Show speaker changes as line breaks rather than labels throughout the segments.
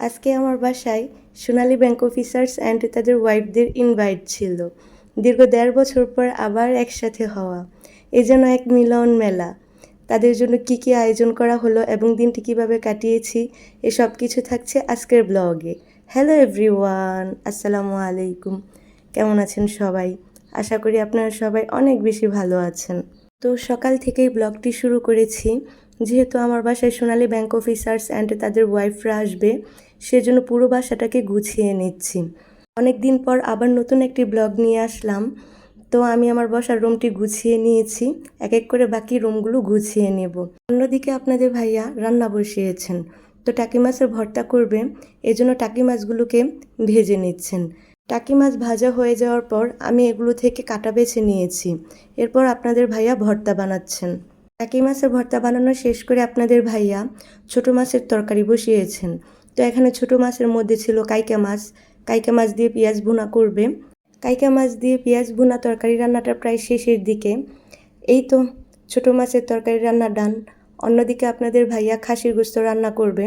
আজকে আমার বাসায় সোনালী ব্যাংক অফিসার্স অ্যান্ড তাদের ওয়াইফদের ইনভাইট ছিল। দীর্ঘ দেড় বছর পর আবার একসাথে হওয়া। এই যেন এক মিলন মেলা। তাদের জন্য কি কি আয়োজন করা হলো এবং দিনটি কীভাবে কাটিয়েছি এসব কিছু থাকছে আজকের ব্লগে হ্যালো এভরিওয়ান আসসালামু আলাইকুম। কেমন আছেন সবাই? আশা করি আপনারা সবাই অনেক বেশি ভালো আছেন। তো সকাল থেকেই ব্লগটি শুরু করেছি। যেহেতু আমার বাসায় সোনালী ব্যাংক অফিসার্স অ্যান্ড তাদের ওয়াইফরা আসবে, সেজন্য পুরো বাসাটাকে গুছিয়ে নিচ্ছি। অনেক দিন পর আবার নতুন একটি ব্লগ নিয়ে আসলাম। তো আমি আমার বসার রুমটি গুছিয়ে নিয়েছি। এক এক করে বাকি রুমগুলো গুছিয়ে নেব। অন্যদিকে আপনাদের ভাইয়া রান্না বসিয়েছেন। তো টাকি মাছের ভর্তা করবে, এজন্য টাকি মাছগুলোকে ভেজে নিচ্ছেন। টাকি মাছ ভাজা হয়ে যাওয়ার পর আমি এগুলো থেকে কাটা বেছে নিয়েছি। এরপর আপনাদের ভাইয়া ভর্তা বানাচ্ছেন। টাকি মাছের ভর্তা বানানো শেষ করে আপনাদের ভাইয়া ছোট মাছের তরকারি বসিয়েছেন। তো এখানে ছোট মাছের মধ্যে ছিল কাইকা মাছ। কাইকা মাছ দিয়ে পেঁয়াজ ভুনা করবে। কাইকা মাছ দিয়ে পেঁয়াজ ভুনা তরকারি রান্নাটা প্রায় শেষের দিকে। এই তো ছোট মাছের তরকারি রান্না ডান। অন্যদিকে আপনাদের ভাইয়া খাসির গোস্ত রান্না করবে।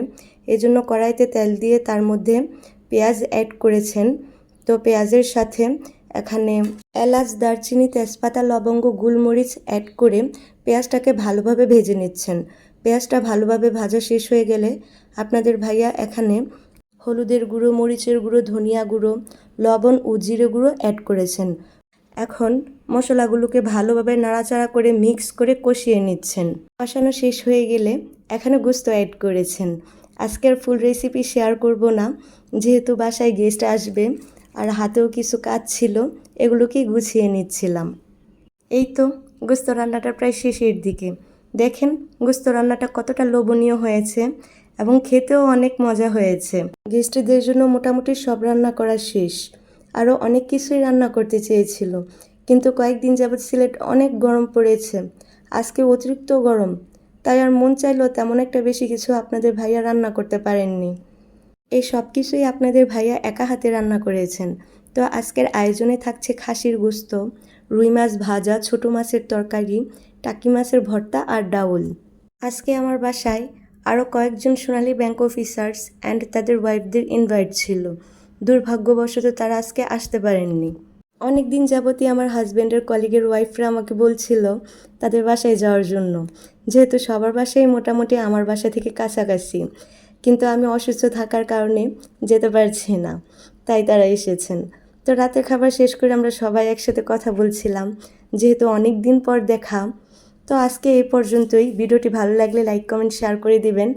এজন্য কড়াইতে তেল দিয়ে তার মধ্যে পেঁয়াজ অ্যাড করেছেন। তো পেঁয়াজের সাথে এখানে এলাচ, দারচিনি, তেজপাতা, লবঙ্গ, গুলমরিচ অ্যাড করে পেঁয়াজটাকে ভালোভাবে ভেজে নিচ্ছেন। পেঁয়াজটা ভালোভাবে ভাজা শেষ হয়ে গেলে আপনাদের ভাইয়া এখানে হলুদের গুঁড়ো, মরিচের গুঁড়ো, ধনিয়া গুঁড়ো, লবণ ও জিরে গুঁড়ো অ্যাড করেছেন। এখন মশলাগুলোকে ভালোভাবে নাড়াচাড়া করে মিক্স করে কষিয়ে নিচ্ছেন। কষানো শেষ হয়ে গেলে এখানে গোস্ত অ্যাড করেছেন। আজকের ফুল রেসিপি শেয়ার করব না, যেহেতু বাসায় গেস্ট আসবে আর হাতেও কিছু কাজ ছিল, এগুলোকেই গুছিয়ে নিচ্ছিলাম। এই তো গোস্ত রান্নাটা প্রায় শেষের দিকে। দেখেন গোস্ত রান্নাটা কতটা লোভনীয় হয়েছে এবং খেতেও অনেক মজা হয়েছে। গেস্টদের জন্য মোটামুটি সব রান্না করা শেষ। আরও অনেক কিছুই রান্না করতে চেয়েছিল, কিন্তু কয়েকদিন যাবৎ সিলেট অনেক গরম পড়েছে। আজকে অতিরিক্ত গরম, তাই আর মন চাইলেও তেমন একটা বেশি কিছু আপনাদের ভাইয়া রান্না করতে পারেননি। এই সব কিছুই আপনাদের ভাইয়া একা হাতে রান্না করেছেন। তো আজকের আয়োজনে থাকছে খাসির গোস্ত, রুই মাছ ভাজা, ছোট মাছের তরকারি, টাকি মাছের ভর্তা আর ডাউল। আজকে আমার বাসায় আরও কয়েকজন সোনালী ব্যাংক অফিসার্স অ্যান্ড তাদের ওয়াইফদের ইনভাইট ছিল। দুর্ভাগ্যবশত তারা আজকে আসতে পারেননি। অনেক দিন যাবতই আমার হাজব্যান্ডের কলিগের ওয়াইফরা আমাকে বলছিল তাদের বাসায় যাওয়ার জন্য। যেহেতু সবার বাসাই মোটামুটি আমার বাসা থেকে কাছাকাছি কিন্তু আমি অসুস্থ থাকার কারণে যেতে পারছি না, তাই তারা এসেছেন। তো রাতের খাবার শেষ করে আমরা সবাই একসাথে কথা বলছিলাম, যেহেতু অনেক দিন পর দেখা। তো আজকে এই পর্যন্তই। ভিডিওটি ভালো লাগলে লাইক, কমেন্ট, শেয়ার করে দিবেন।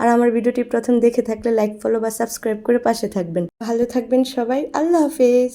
আর আমার ভিডিওটি প্রথম দেখে থাকলে লাইক, ফলো বা সাবস্ক্রাইব করে পাশে থাকবেন। ভালো থাকবেন সবাই। আল্লাহ হাফেজ।